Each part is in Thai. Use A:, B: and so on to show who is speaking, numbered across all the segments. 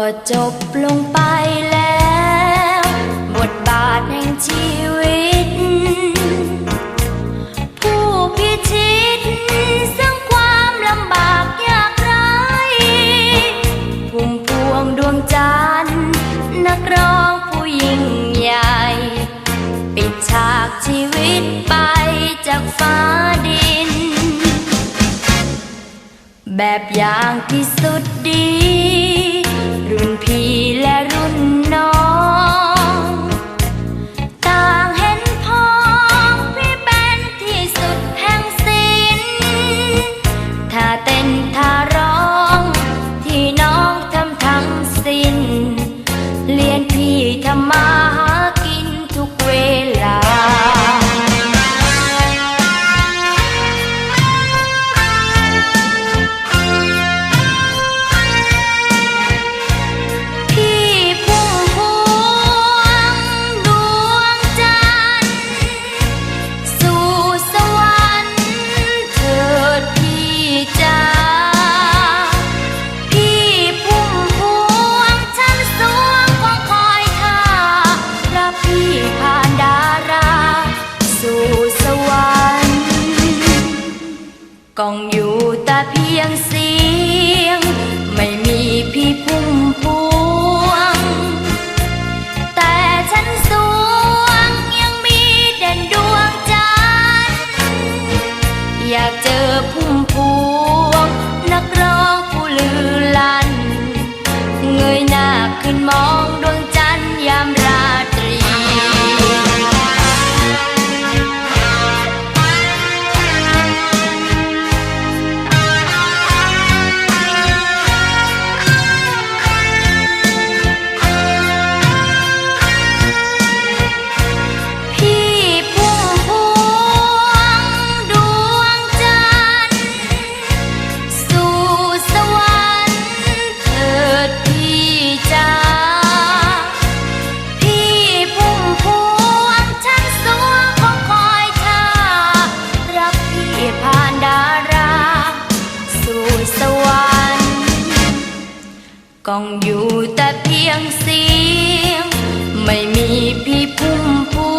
A: ก็จบลงไปแล้วบทบาทแห่งชีวิต ผู้พิชิต ซึ่งความลำบากยากไรพุ่มพวงดวงจันทร์นักร้องผู้ยิ่งใหญ่ ปิดฉากชีวิตไปจากฟ้าดิน แบบอย่างที่สุดดี รุ่นพี่และรุ่นน้อง ต่างเห็นพ้องพี่เป็นที่สุดแห่งศิลป์ถ้าเต้นท่าร้องที่น้องทำทั้งสิ้น เรียนพี่ทำไม กองอยู่แต่เพียงเสียง ไม่มีพี่พุ่มพวง แต่ฉันสวงยังมีเด่นดวงจันทร์อยากเจอพุ่มพวง นักร้องผู้ลือลัน เงยหน้าขึ้นมองดวงจันทร์ กองอยู่แต่เพียงเสียง ไม่มีพี่พุ่มพว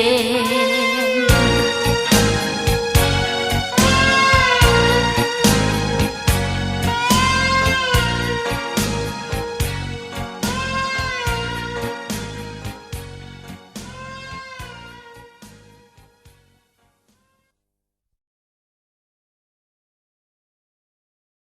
A: 天。